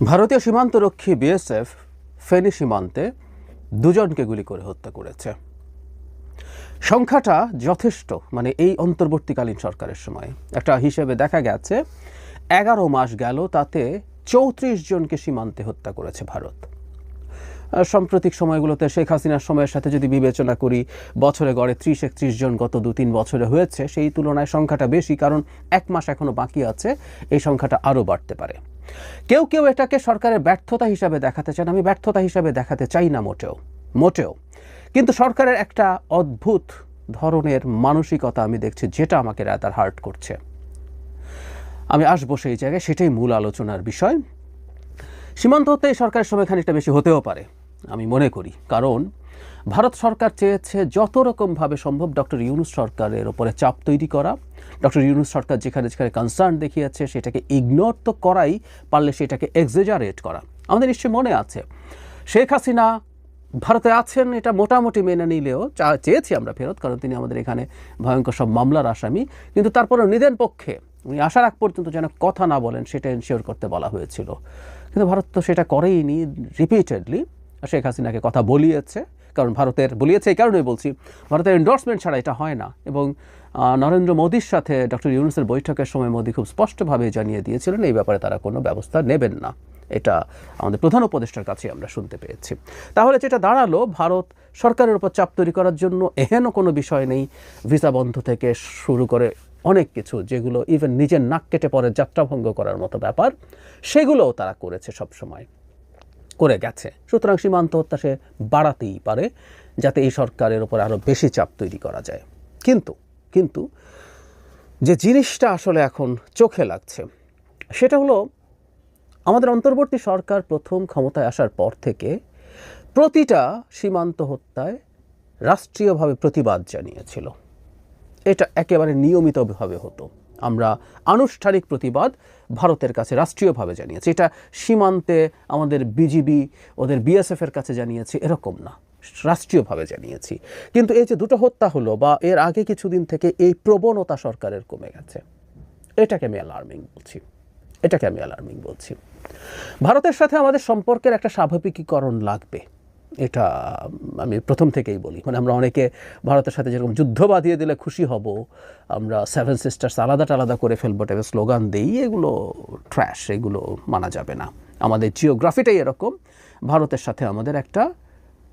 ভারতীয় সীমান্তরক্ষী বিএসএফ ফেনী সীমান্তে দুজনকে গুলি করে হত্যা করেছে। সংখ্যাটা যথেষ্ট মানে এই অন্তর্বর্তীকালীন সরকারের সময়। একটা হিসেবে দেখা গেছে, এগারো মাস গেল তাতে চৌত্রিশ জনকে সীমান্তে হত্যা করেছে ভারত। সাম্প্রতিক সময়গুলোতে শেখ হাসিনার সময়ের সাথে যদি বিবেচনা করি, বছরে গড়ে ত্রিশ একত্রিশ জন গত দু তিন বছরে হয়েছে, সেই তুলনায় সংখ্যাটা বেশি, কারণ এক মাস এখনও বাকি আছে, এই সংখ্যাটা আরও বাড়তে পারে। কেউ কেউ এটাকে সরকারের ব্যর্থতা হিসাবে দেখাতে চান। আমি ব্যর্থতা হিসাবে দেখাতে চাই না মোটেও মোটেও। কিন্তু সরকারের একটা অদ্ভুত ধরনের মানসিকতা আমি দেখছি, যেটা আমাকে রাতার হার্ট করছে। আমি আসব সেই জায়গায়, সেটাই মূল আলোচনার বিষয়। সীমান্ত হতে এই সরকারের সময় খানিকটা বেশি হতেও পারে, আমি মনে করি। কারণ ভারত সরকার চেয়েছে যত রকমভাবে সম্ভব ডক্টর ইউনুস সরকারের ওপরে চাপ তৈরি করা ডক্টর ইউনুস সরকার যেখানে যেখানে কনসার্ন দেখিয়েছে, সেটাকে ইগনোর তো করাই, পারলে সেটাকে এক্সেজারেট করা। আমাদের নিশ্চয়ই মনে আছে। শেখ হাসিনা ভারতে আছেন, এটা মোটামুটি মেনে নিলেও চেয়েছি আমরা ফেরত, কারণ তিনি আমাদের এখানে ভয়ঙ্কর সব মামলার আসামি। কিন্তু তারপরেও নিদেন পক্ষে, উনি আসার আগ পর্যন্ত যেন কথা না বলেন, সেটা এনশিওর করতে বলা হয়েছিল। কিন্তু ভারত তো সেটা করেইনি রিপিটেডলি শেখ হাসিনাকে কথা বলিয়েছে। কারণ ভারতের বলিয়েছে এই কারণেই বলছি, ভারতের এন্ডোর্সমেন্ট ছাড়া এটা হয় না। এবং নরেন্দ্র মোদীর সাথে ডক্টর ইউনুসের বৈঠকের সময় মোদী খুব স্পষ্টভাবে জানিয়ে দিয়েছিলেন, এই ব্যাপারে তারা কোনো ব্যবস্থা নেবেন না। এটা আমাদের প্রধান উপদেষ্টার কাছে আমরা শুনতে পেয়েছি। তাহলে যেটা দাঁড়াল, ভারত সরকারের উপর চাপ তৈরি করার জন্য এহেন কোনো বিষয় নেই, ভিসা বন্ধ থেকে শুরু করে অনেক কিছু, যেগুলো ইভেন নিজের নাক কেটে পরে যাত্রাভঙ্গ করার মতো ব্যাপার, সেগুলোও তারা করেছে সব সময় করে গেছে। সুতরাং সীমান্ত হত্যা সে বাড়াতেই পারে, যাতে এই সরকারের ওপর আরও বেশি চাপ তৈরি করা যায়। কিন্তু কিন্তু যে জিনিসটা আসলে এখন চোখে লাগছে, সেটা হলো আমাদের অন্তর্বর্তী সরকার প্রথম ক্ষমতায় আসার পর থেকে প্রতিটা সীমান্ত হত্যায় রাষ্ট্রীয়ভাবে প্রতিবাদ জানিয়েছিল। এটা একেবারে নিয়মিতভাবে হতো। আমরা আনুষ্ঠানিক প্রতিবাদ ভারতের কাছে রাষ্ট্রীয়ভাবে জানিয়েছি। এটা সীমান্তে আমাদের বিজিবি, ওদের বিএসএফের কাছে জানিয়েছি, এরকম না। রাষ্ট্রীয়ভাবে জানিয়েছি। কিন্তু এই যে দুটো হত্যা হলো বা এর আগে কিছুদিন থেকে এই প্রবণতা সরকারের কমে গেছে, এটাকে আমি অ্যালার্মিং বলছি। এটাকে আমি অ্যালার্মিং বলছি। ভারতের সাথে আমাদের সম্পর্কের একটা স্বাভাবিকীকরণ লাগবে। এটা আমি প্রথম থেকেই বলি। মানে আমরা অনেকে ভারতের সাথে যেরকম যুদ্ধ বাঁধিয়ে দিলে খুশি হব, আমরা সেভেন সিস্টার্স আলাদা আলাদা করে ফেলব টাইপের স্লোগান দিই, এগুলো ট্র্যাশ এগুলো মানা যাবে না। আমাদের জিওগ্রাফিটাই এরকম, ভারতের সাথে আমাদের একটা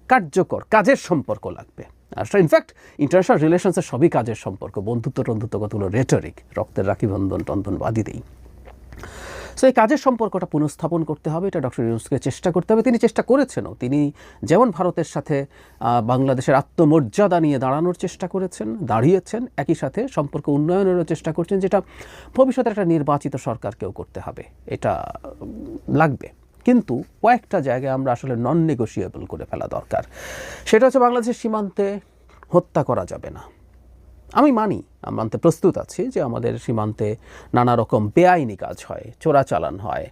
কার্যকর কাজের সম্পর্ক লাগবে। আর ইনফ্যাক্ট ইন্টারন্যাশনাল রিলেশনসের সবই কাজের সম্পর্ক বন্ধুত্ব টন্ধুত্ব কতগুলো রেটরিক রক্তের রাখি বন্ধন টন্ধন বাদিতেই সো এই কাজের সম্পর্কটা পুনঃস্থাপন করতে হবে, এটা ডক্টর ইউনুসকে চেষ্টা করতে হবে। তিনি চেষ্টা করেছেনও, তিনি যেমন ভারতের সাথে বাংলাদেশের আত্মমর্যাদা নিয়ে দাঁড়ানোর চেষ্টা করেছেন, দাঁড়িয়েছেন, একই সাথে সম্পর্ক উন্নয়নেরও চেষ্টা করছেন, যেটা ভবিষ্যতে একটা নির্বাচিত সরকারকেও করতে হবে, এটা লাগবে। কিন্তু কয়েকটা জায়গায় আমরা আসলে নন নেগোসিয়েবল করে ফেলা দরকার। সেটা হচ্ছে বাংলাদেশের সীমান্তে হত্যা করা যাবে না। আমি মানি মানতে প্রস্তুত আছি যে আমাদের সীমান্তে নানা রকম বেআইনি কাজ হয়, চোরাচালান হয়।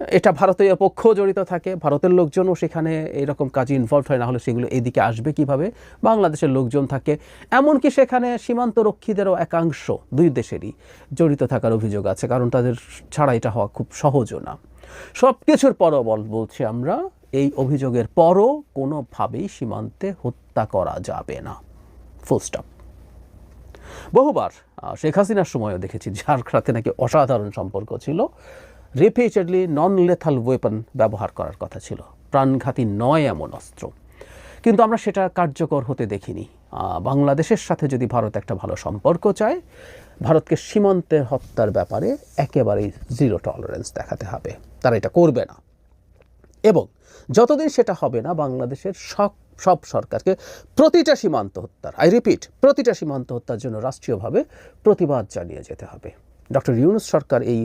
এটা ভারতীয় পক্ষ জড়িত থাকে, ভারতের লোকজনও সেখানে এরকম কাজে ইনভলভ হয় না হলে সেগুলো এদিকে আসবে কীভাবে? বাংলাদেশের লোকজন থাকে, এমনকি সেখানে সীমান্ত রক্ষীদেরও একাংশ দুই দেশেরই জড়িত থাকার অভিযোগ আছে, কারণ তাদের ছাড়া এটা হওয়া খুব সহজও না। সব কিছুর পরও বল বলছি আমরা, এই অভিযোগের পরও কোনোভাবেই সীমান্তে হত্যা করা যাবে না। ফুল স্টপ বহুবার শেখ হাসিনার সময়ও দেখেছি যার সাথে নাকি অসাধারণ সম্পর্ক ছিল। রিপিটেডলি নন লেথাল ওয়েপন ব্যবহার করার কথা ছিল। প্রাণঘাতী নয় এমন অস্ত্র। কিন্তু আমরা সেটা কার্যকর হতে দেখিনি। বাংলাদেশের সাথে যদি ভারত একটা ভালো সম্পর্ক চায়, ভারতকে সীমান্তে হত্যার ব্যাপারে একেবারেই জিরো টলারেন্স দেখাতে হবে। তারা এটা করবে না। এবং যতদিন সেটা হবে না, বাংলাদেশের সব সব সরকারকে প্রতিটা সীমান্ত হত্যার, আই রিপিট, প্রতিটা সীমান্ত হত্যার জন্য রাষ্ট্রীয়ভাবে প্রতিবাদ জানিয়ে যেতে হবে। ডক্টর ইউনুস সরকার এই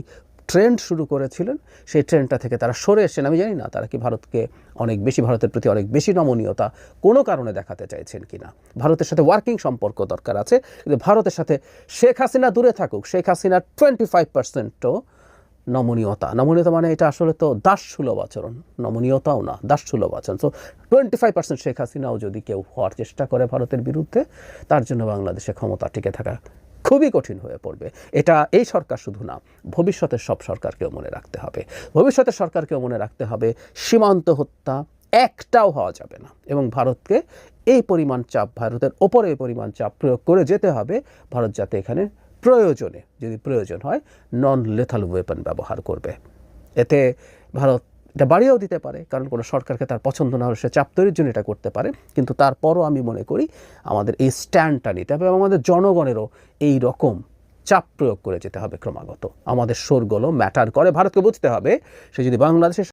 ট্রেন্ড শুরু করেছিলেন। সেই ট্রেন্ডটা থেকে তারা সরে এসেছেন। আমি জানি না তারা কি ভারতকে অনেক বেশি, ভারতের প্রতি অনেক বেশি নমনীয়তা কোনো কারণে দেখাতে চাইছেন কিনা ভারতের সাথে ওয়ার্কিং সম্পর্ক দরকার আছে। কিন্তু ভারতের সাথে শেখ হাসিনা দূরে থাকুক, শেখ হাসিনার টোয়েন্টি ফাইভ পার্সেন্টও নমনীয়তা। নমনীয়তা মানে এটা আসলে তো দাসসুলভ আচরণ। নমনীয়তাও না, দাসসুলভ আচরণ। So twenty five percent Sheikh হাসিনাও যদি কেউ হওয়ার চেষ্টা করে ভারতের বিরুদ্ধে, তার জন্য বাংলাদেশে ক্ষমতা টিকে থাকা খুবই কঠিন হয়ে পড়বে। এটা এই সরকার শুধু না, ভবিষ্যতের সব সরকারকেও মনে রাখতে হবে। ভবিষ্যতের সরকারকেও মনে রাখতে হবে, সীমান্ত হত্যা একটাও হওয়া যাবে না। এবং ভারতকে এই পরিমাণ চাপ, ভারতের ওপরে এই পরিমাণ চাপ প্রয়োগ করে যেতে হবে। ভারত যাতে এখানে প্রয়োজনে, যদি প্রয়োজন হয় নন লেথাল ওয়েপন ব্যবহার করবে। এতে ভারত এটা বাড়িয়েও দিতে পারে, কারণ কোনো সরকারকে তার পছন্দ না হলে সে চাপ তৈরির জন্য এটা করতে পারে। কিন্তু তারপরও আমি মনে করি, আমাদের এই স্ট্যান্ডটা নিতে হবে এবং আমাদের জনগণেরও এই রকম চাপ প্রয়োগ করে যেতে হবে ক্রমাগত। আমাদের শোরগোলও ম্যাটার করে। ভারতকে বুঝতে হবে, সে যদি বাংলাদেশের